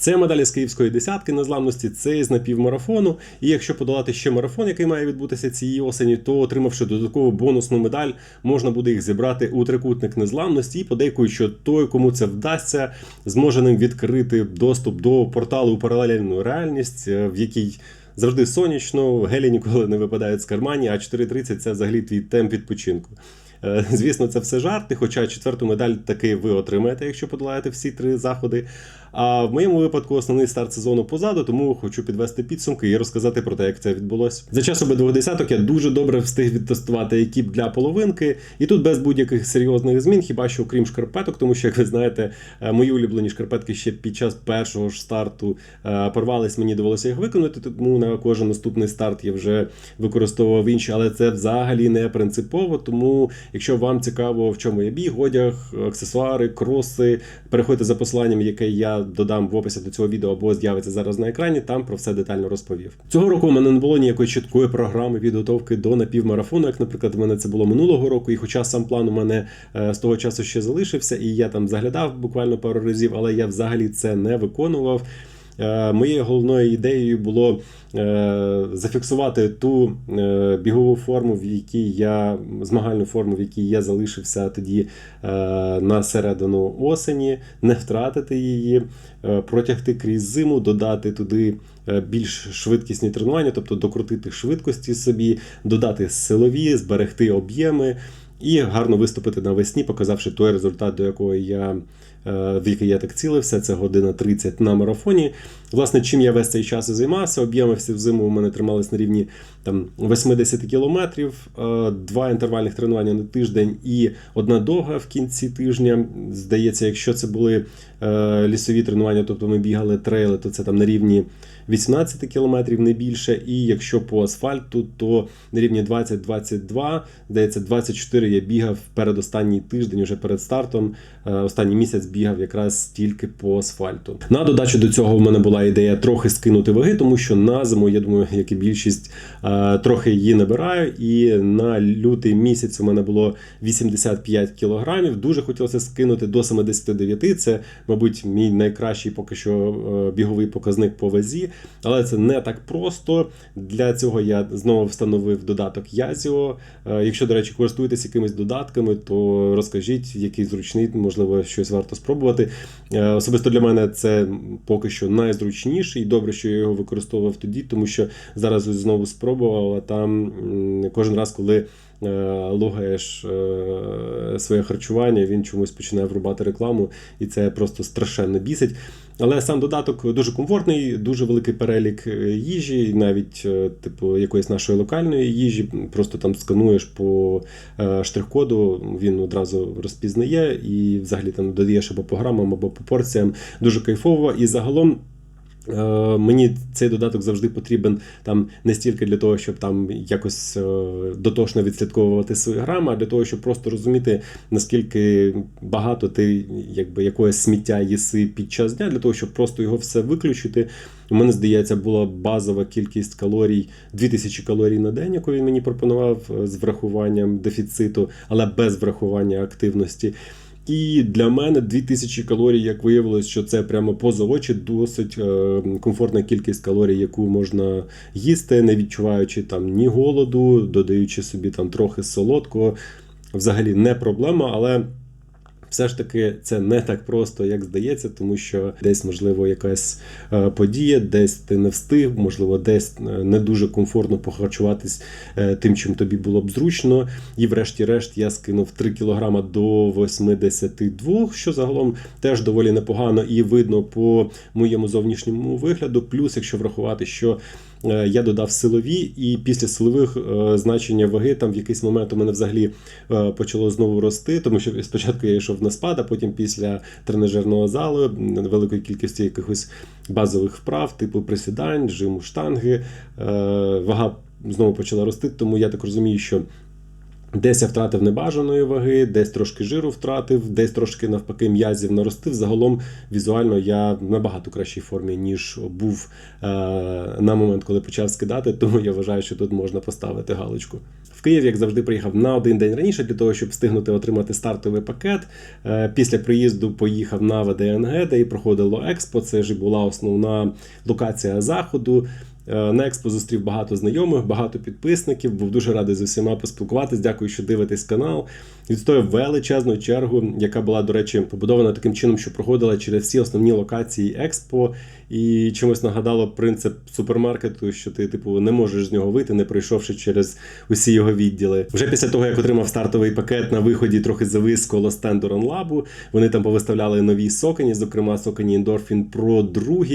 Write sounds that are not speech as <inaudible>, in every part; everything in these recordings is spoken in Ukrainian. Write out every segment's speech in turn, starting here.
Це медалі з київської десятки незламності, це з напівмарафону. І якщо подолати ще марафон, який має відбутися цієї осені, то отримавши додаткову бонусну медаль, можна буде їх зібрати у трикутник незламності. І подейкують, що той, кому це вдасться, зможе ним відкрити доступ до порталу у паралельну реальність, е, в якій завжди сонячно, гелі ніколи не випадають з кармані, а 4.30 це взагалі твій темп відпочинку. Е, Звісно, це все жарти, хоча четверту медаль таки ви отримаєте, якщо подолаєте всі три заходи. А в моєму випадку основний старт сезону позаду, тому хочу підвести підсумки і розказати про те, як це відбулося. За час обидвох десяток я дуже добре встиг відтестувати екіп для половинки, і тут без будь-яких серйозних змін, хіба що окрім шкарпеток, тому що, як ви знаєте, е, мої улюблені шкарпетки ще під час першого ж старту е, порвались, мені довелося їх виконати, тому на кожен наступний старт я вже використовував інші, але це взагалі не принципово. Тому, якщо вам цікаво, в чому я біг, одяг, аксесуари, кроси, переходьте за посиланням, яке я додам в описі до цього відео або з'явиться зараз на екрані. Там про все детально розповів. Цього року у мене не було ніякої чіткої програми підготовки до напівмарафону, як, наприклад, в мене це було минулого року. І хоча сам план у мене е, з того часу ще залишився, і я там заглядав буквально пару разів, але я взагалі це не виконував. Е, Моєю головною ідеєю було е, зафіксувати ту е, бігову форму, в якій я змагальну форму, в якій я залишився тоді на середину осені, не втратити її, протягти крізь зиму, додати туди більш швидкісні тренування, тобто докрутити швидкості собі, додати силові, зберегти об'єми. І гарно виступити навесні, показавши той результат, до якого я е, в який я так цілився, це година 30 на марафоні. Власне, чим я весь цей час і займався, об'єми всі взиму у мене тримались на рівні там 80 кілометрів, е, два інтервальних тренування на тиждень і одна довга в кінці тижня. Здається, якщо це були е, лісові тренування, тобто ми бігали трейли, то це там на рівні 18 кілометрів, не більше. І якщо по асфальту, то на рівні 20-22, здається, 24 я бігав перед останній тиждень, уже перед стартом. Е, Останній місяць бігав якраз тільки по асфальту. На додачу до цього в мене була ідея трохи скинути ваги, тому що на зиму, я думаю, як і більшість, е, трохи її набираю. І на лютий місяць у мене було 85 кілограмів. Дуже хотілося скинути до 79. Це, мабуть, мій найкращий поки що е, біговий показник по вазі. Але це не так просто. Для цього я знову встановив додаток Yazio. Е, Якщо, до речі, користуєтесь якимись додатками, то розкажіть, який зручний, можливо, щось варто спробувати. Е, Особисто для мене це поки що найзручніший. і Добре, що я його використовував тоді, тому що зараз знову спробував, а там кожен раз, коли логаєш е, своє харчування, він чомусь починає врубати рекламу, і це просто страшенно бісить. Але сам додаток дуже комфортний, дуже великий перелік е, їжі, навіть е, типу якоїсь нашої локальної їжі. Просто там скануєш по е, штрих-коду, він одразу розпізнає і взагалі там додаєш або по грамам, або по порціям. Дуже кайфово. І загалом. Е, Мені цей додаток завжди потрібен там не стільки для того, щоб там якось е, дотошно відслідковувати свої грами, а для того, щоб просто розуміти, наскільки багато ти якби якогось сміття їси під час дня, для того, щоб просто його все виключити. У мене здається, була базова кількість калорій 2000 калорій на день, яку він мені пропонував е, з врахуванням дефіциту, але без врахування активності. І для мене 2000 калорій, як виявилось, що це прямо поза очі досить е, комфортна кількість калорій, яку можна їсти, не відчуваючи там ні голоду, додаючи собі там трохи солодкого. Взагалі не проблема, але. Все ж таки, це не так просто, як здається, тому що десь, можливо, якась е, подія, десь ти не встиг, можливо, десь е, не дуже комфортно похарчуватись е, тим, чим тобі було б зручно. І, врешті-решт, я скинув 3 кг до 82, що загалом теж доволі непогано і видно по моєму зовнішньому вигляду. Плюс, якщо врахувати, що я додав силові, і після силових е, значення ваги там в якийсь момент у мене взагалі е, почало знову рости, тому що спочатку я йшов на спад, а потім після тренажерного залу великої кількості якихось базових вправ, типу присідань, жиму штанги, е, вага знову почала рости, тому я так розумію, що Десь я втратив небажаної ваги, десь трошки жиру втратив, десь трошки навпаки м'язів наростив. Загалом візуально я в набагато кращій формі, ніж був е- на момент, коли почав скидати. Тому я вважаю, що тут можна поставити галочку. В Київ, як завжди, приїхав на один день раніше для того, щоб встигнути отримати стартовий пакет. Е- після приїзду поїхав на ВДНГ, де і проходило експо. Це ж була основна локація заходу. Е, На експо зустрів багато знайомих, багато підписників. Був дуже радий з усіма поспілкуватись. Дякую, що дивитесь канал. Відстояв величезну чергу, яка була, до речі, побудована таким чином, що проходила через всі основні локації експо. І чимось нагадало принцип супермаркету, що ти, типу, не можеш з нього вийти, не пройшовши через усі його відділи. Вже після того, як отримав стартовий пакет на виході, трохи завис коло стенду Ранлабу. Вони там повиставляли нові сокені, зокрема Сокені Endorphin Pro 2.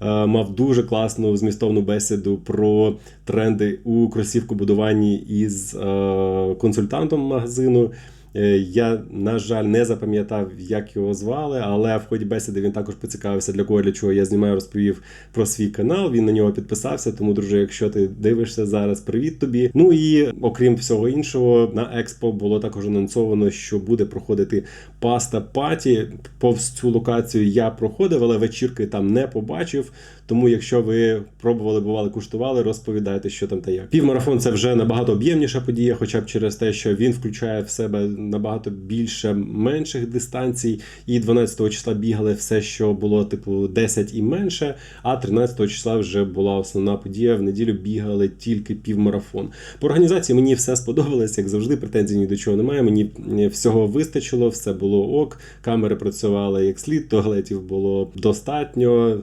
Е, Мав дуже класну змістовну бесіду про тренди у кросівкобудуванні із е, консультантом магазину. Е, Я, на жаль, не запам'ятав, як його звали, але в ході бесіди він також поцікавився, для кого для чого я знімаю, розповів про свій канал. Він на нього підписався. Тому, друже, якщо ти дивишся зараз, привіт тобі. Ну і окрім всього іншого, на експо було також анонсовано, що буде проходити паста паті. Повз цю локацію я проходив, але вечірки там не побачив. Тому, якщо ви пробували, бували, куштували, розповідайте, що там та як. Півмарафон це вже набагато об'ємніша подія, хоча б через те, що він включає в себе набагато більше менших дистанцій. І 12 числа бігали все, що було типу 10 і менше. А 13 числа вже була основна подія. В неділю бігали тільки півмарафон. По організації мені все сподобалось, як завжди. Претензій ні до чого немає. Мені всього вистачило, все було ок. Камери працювали як слід, туалетів було достатньо.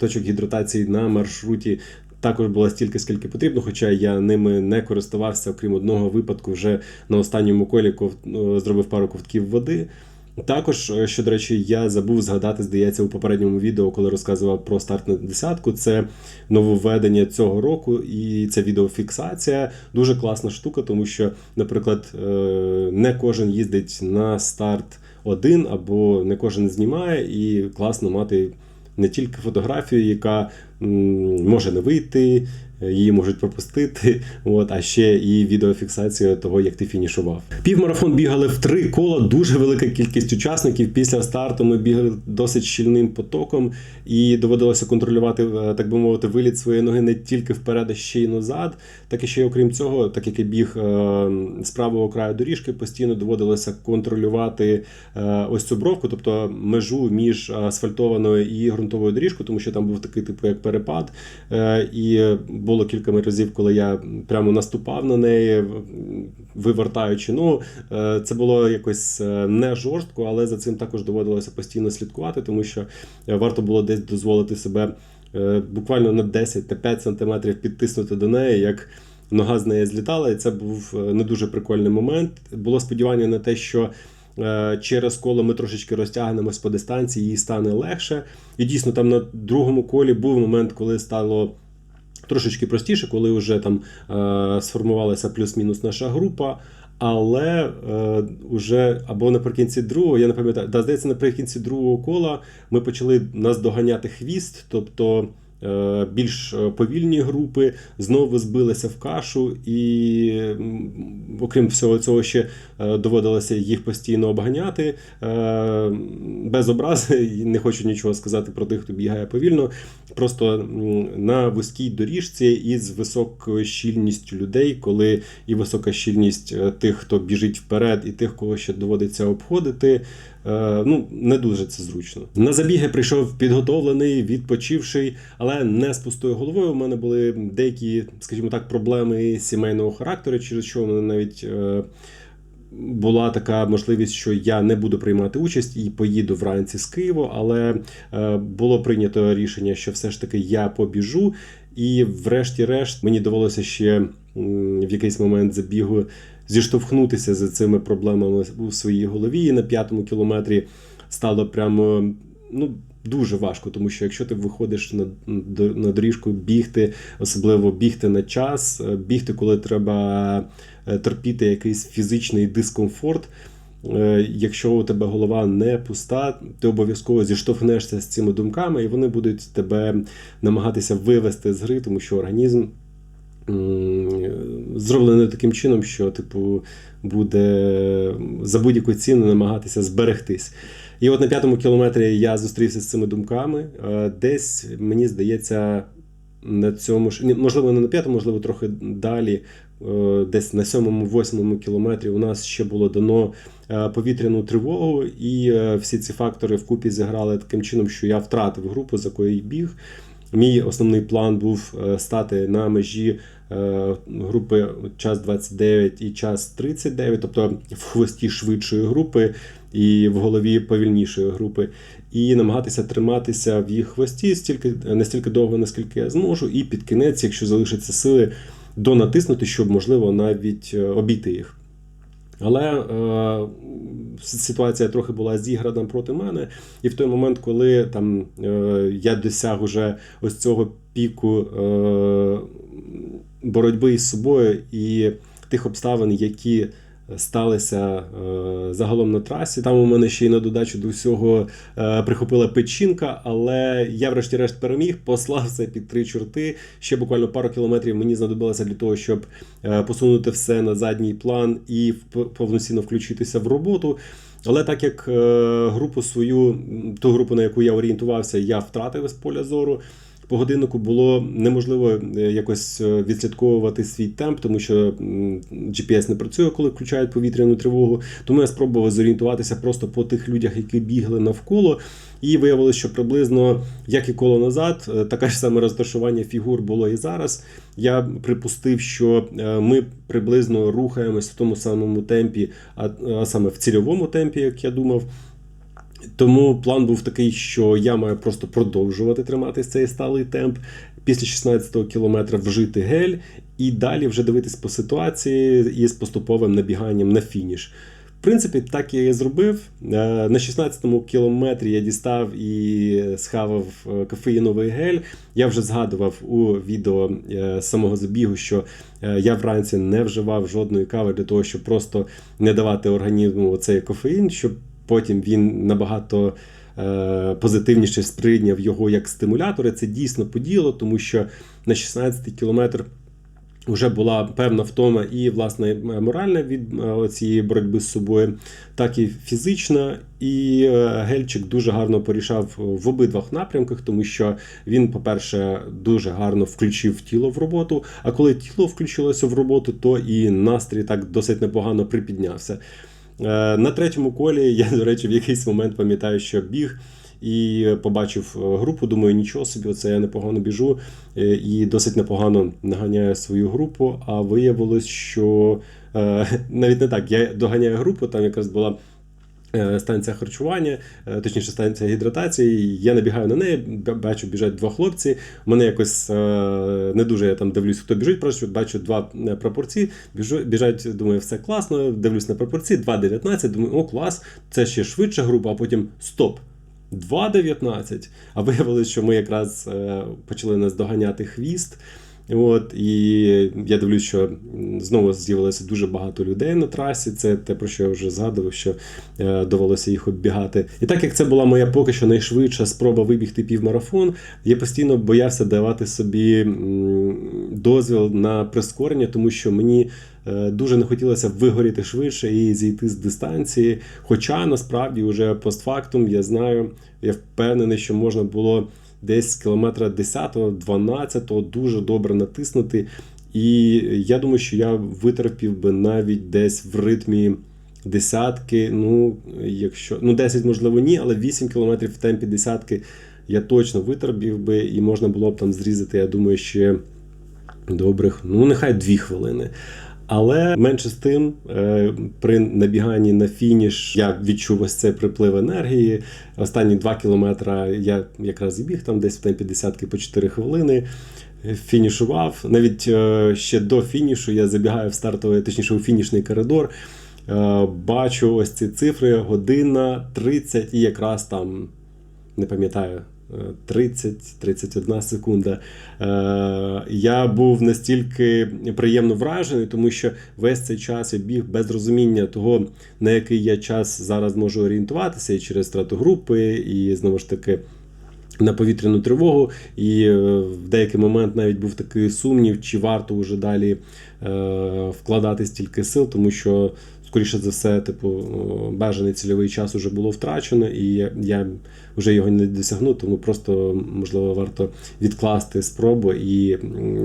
Точок гідратації на маршруті також було стільки, скільки потрібно, хоча я ними не користувався, окрім одного випадку, вже на останньому колі ков- зробив пару ковтків води. Також, е, що до речі, я забув згадати, здається, у попередньому відео, коли розказував про старт на десятку. Це нововведення цього року, і це відеофіксація. Дуже класна штука, тому що, наприклад, е, не кожен їздить на старт один, або не кожен знімає, і класно мати не тільки фотографію, яка може не вийти, її можуть пропустити, <laughs> от, а ще і відеофіксація того, як ти фінішував. Півмарафон бігали в три кола, дуже велика кількість учасників. Після старту ми бігали досить щільним потоком, і доводилося контролювати, е, так би мовити, виліт своєї ноги не тільки вперед, а ще й назад. Так і ще окрім цього, так як я біг е, з правого краю доріжки, постійно доводилося контролювати е, ось цю бровку, тобто межу між асфальтованою і ґрунтовою доріжкою, тому що там був такий типу як перепад. Е, І було кілька разів, коли я прямо наступав на неї, вивертаючи. Е, Це було якось е, не жорстко, але за цим також доводилося постійно слідкувати, тому що варто було десь дозволити себе буквально на 10-5 сантиметрів підтиснути до неї, як нога з неї злітала, і це був не дуже прикольний момент. Було сподівання на те, що через коло ми трошечки розтягнемось по дистанції, їй стане легше. І дійсно, там на другому колі був момент, коли стало. Трошечки простіше, коли вже там е, сформувалася плюс-мінус наша група. Але е, уже або наприкінці другого, я не пам'ятаю, да, здається, наприкінці другого кола ми почали наздоганяти хвіст, тобто е, більш е, повільні групи знову збилися в кашу, і окрім всього цього, ще е, доводилося їх постійно обганяти. Е, без образи, не хочу нічого сказати про тих, хто бігає повільно. Просто на вузькій доріжці із високою щільністю людей, коли і висока щільність е, тих, хто біжить вперед, і тих, кого ще доводиться обходити. Е, Ну, не дуже це зручно. На забіги прийшов підготовлений, відпочивший, але не з пустою головою. У мене були деякі, скажімо так, проблеми сімейного характеру, через що мене навіть. е, була така можливість, що я не буду приймати участь і поїду вранці з Києва, але е, було прийнято рішення, що все ж таки я побіжу. І, врешті-решт, мені довелося ще в якийсь момент забігу зіштовхнутися з цими проблемами у своїй голові. І на п'ятому кілометрі стало прямо ну. Дуже важко, тому що якщо ти виходиш на, на доріжку бігти, особливо бігти на час, е, бігти, коли треба е, терпіти якийсь фізичний дискомфорт. Е, Якщо у тебе голова не пуста, ти обов'язково зіштовхнешся з цими думками, і вони будуть тебе намагатися вивести з гри, тому що організм м, зроблений таким чином, що, типу, буде за будь-яку ціну намагатися зберегтись. І от на п'ятому кілометрі я зустрівся з цими думками. Е, Десь, мені здається, на цьому ж, можливо, не на п'ятому, можливо, трохи далі, е, десь на сьомому-восьмому кілометрі у нас ще було дано е, повітряну тривогу, і всі ці фактори вкупі зіграли таким чином, що я втратив групу, за якою біг. Мій основний план був стати на межі групи час 29 і час 39, тобто в хвості швидшої групи і в голові повільнішої групи, і намагатися триматися в їх хвості стільки настільки довго, наскільки я зможу, і під кінець, якщо залишаться сили, донатиснути, щоб можливо навіть е, обійти їх. Але е, ситуація трохи була зіграна проти мене, і в той момент, коли там е, я досяг уже ось цього піку е, боротьби із собою і тих обставин, які сталися е, загалом на трасі. Там у мене ще й на додачу до всього е, прихопила печінка, але я, врешті-решт, переміг, послав це під три чорти. Ще буквально пару кілометрів мені знадобилося для того, щоб е, посунути все на задній план і повноцінно включитися в роботу. Але так як групу свою, ту групу, на яку я орієнтувався, я втратив з поля зору. По годиннику було неможливо е, якось е, відслідковувати свій темп, тому що GPS не працює, коли включають повітряну тривогу. Тому я спробував зорієнтуватися просто по тих людях, які бігли навколо. І виявилося, що приблизно як і коло назад, е, таке ж саме розташування фігур було і зараз. Я припустив, що ми приблизно рухаємось в тому самому темпі, а саме в цільовому темпі, як я думав. Тому план був такий, що я маю просто продовжувати тримати цей сталий темп. Після 16-го кілометра вжити гель і далі вже дивитись по ситуації із поступовим набіганням на фініш. В принципі, так я і зробив. Е, На 16-му кілометрі я дістав і схавав е, кофеїновий гель. Я вже згадував у відео е, самого забігу, що я вранці не вживав жодної кави для того, щоб просто не давати організму цей кофеїн, щоб потім він набагато е, позитивніше сприйняв його як стимулятор. Це дійсно поділо, тому що на 16-й кілометр вже була певна втома і власне моральна від е, цієї боротьби з собою, так і фізична. І е, гельчик дуже гарно порішав в обидвох напрямках, тому що він, по-перше, дуже гарно включив тіло в роботу. А коли тіло включилося в роботу, то і настрій так досить непогано припіднявся. Е, На третьому колі я, до речі, в якийсь момент пам'ятаю, що біг і побачив е, групу. Думаю, нічого собі, оце я непогано біжу е, і досить непогано наганяю свою групу. А виявилось, що <laughs> навіть не так, я доганяю групу, там якраз була. Е, Станція харчування, е, точніше, станція гідратації. Я набігаю на неї, бачу, біжать два хлопці. Мене якось е, не дуже я там дивлюсь, хто біжить, просто бачу два прапорці, біжу, біжать, думаю, все класно. Дивлюсь на прапорці, 2.19, думаю, о, клас, це ще швидша група, а потім стоп. 2.19. А виявилось, що ми якраз почали наздоганяти хвіст. От, і я дивлюсь, що знову з'явилося дуже багато людей на трасі. Це те, про що я вже згадував, що е, довелося їх оббігати. І так як це була моя поки що найшвидша спроба вибігти півмарафон, я постійно боявся давати собі дозвіл на прискорення, тому що мені е, дуже не хотілося вигоріти швидше і зійти з дистанції. Хоча насправді вже постфактум я знаю, я впевнений, що можна було десь кілометра 10-12 дуже добре натиснути. І я думаю, що я витерпів би навіть десь в ритмі десятки. Ну, якщо ну 10, можливо, ні, але 8 кілометрів в темпі десятки я точно витерпів би, і можна було б там зрізати, я думаю, ще добрих, ну нехай 2 хвилини. Але менше з тим, е, при набіганні на фініш я відчув ось цей приплив енергії. Останні 2 кілометри я якраз і біг там десь в темпі десятки по 4 хвилини. Фінішував. Навіть е, ще до фінішу я забігаю в стартовий, точніше у фінішний коридор. Е, Бачу ось ці цифри, година 30 і якраз там не пам'ятаю. 30-31 секунда. Е, Я був настільки приємно вражений, тому що весь цей час я біг без розуміння того, на який я час зараз можу орієнтуватися, і через страту групи, і знову ж таки. на повітряну тривогу, і е, в деякий момент навіть був такий сумнів, чи варто вже далі е, вкладати стільки сил, тому що, скоріше за все, типу, бажаний цільовий час вже було втрачено, і я, вже його не досягну, тому просто можливо варто відкласти спробу і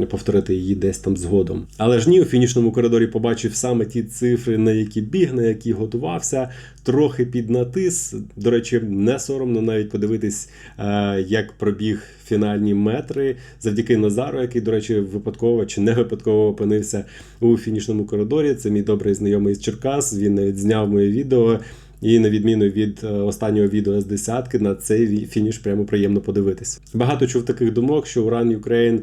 повторити її десь там згодом. Але ж ні, у фінішному коридорі побачив саме ті цифри, на які біг, на які готувався, трохи піднатис. До речі, не соромно навіть подивитись, е, як пробіг фінальні метри завдяки Назару, який, до речі, випадково чи не випадково опинився у фінішному коридорі. Це мій добрий знайомий з Черкас. Він навіть зняв моє відео. І на відміну від е, останнього відео з десятки, на цей фініш прямо приємно подивитись. Багато чув таких думок, що у Run Ukraine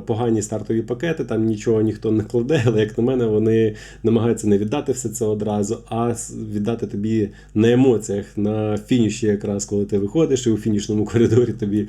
погані стартові пакети, там нічого ніхто не кладе, але як на мене, вони намагаються не віддати все це одразу, а віддати тобі на емоціях, на фініші, якраз коли ти виходиш, і у фінішному <laughs> коридорі тобі.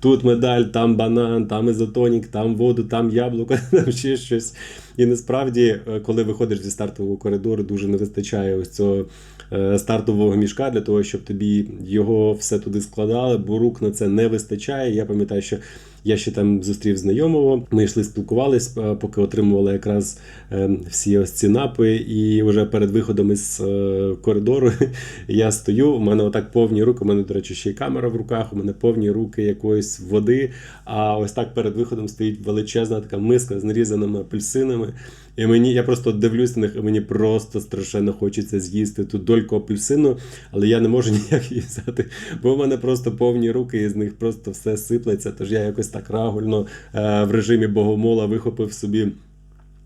Тут медаль, там банан, там ізотонік, там воду, там яблуко, <laughs> там ще щось. І насправді, е, коли виходиш зі стартового коридору, дуже не вистачає ось цього е, стартового мішка для того, щоб тобі його все туди складали, бо рук на це не вистачає. Я пам'ятаю, що я ще там зустрів знайомого. Ми йшли, спілкувались, е, поки отримували якраз е, всі ось ці напої. І вже перед виходом із е, коридору <laughs> я стою. У мене отак повні руки. У мене, до речі, ще й камера в руках. У мене повні руки якоїсь води. А ось так перед виходом стоїть величезна така миска з нарізаними апельсинами. І мені я просто дивлюсь на них, і мені просто страшенно хочеться з'їсти ту дольку апельсину, але я не можу <laughs> ніяк її взяти, бо в мене просто повні руки, і з них просто все сиплеться. Тож я якось так рагульно е, в режимі богомола вихопив собі.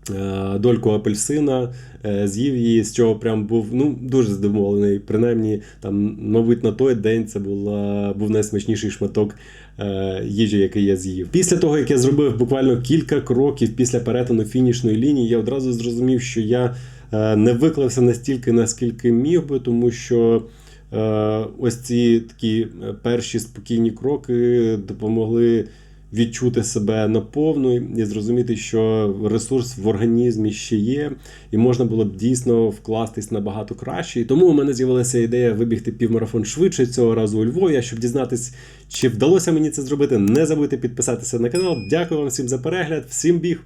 е, Дольку апельсина, е, з'їв її, з чого прям був ну дуже задоволений. Принаймні, там, мабуть, на той день це була був найсмачніший шматок їжі, який я з'їв. Після того, як я зробив буквально кілька кроків після перетину фінішної лінії, я одразу зрозумів, що я не виклався настільки, наскільки міг би, тому що. Ось ці такі перші спокійні кроки допомогли відчути себе наповну і зрозуміти, що ресурс в організмі ще є, і можна було б дійсно вкластись набагато краще. І тому у мене з'явилася ідея вибігти півмарафон швидше цього разу у Львові. Щоб дізнатись, чи вдалося мені це зробити, не забудьте підписатися на канал. Дякую вам всім за перегляд, всім біг!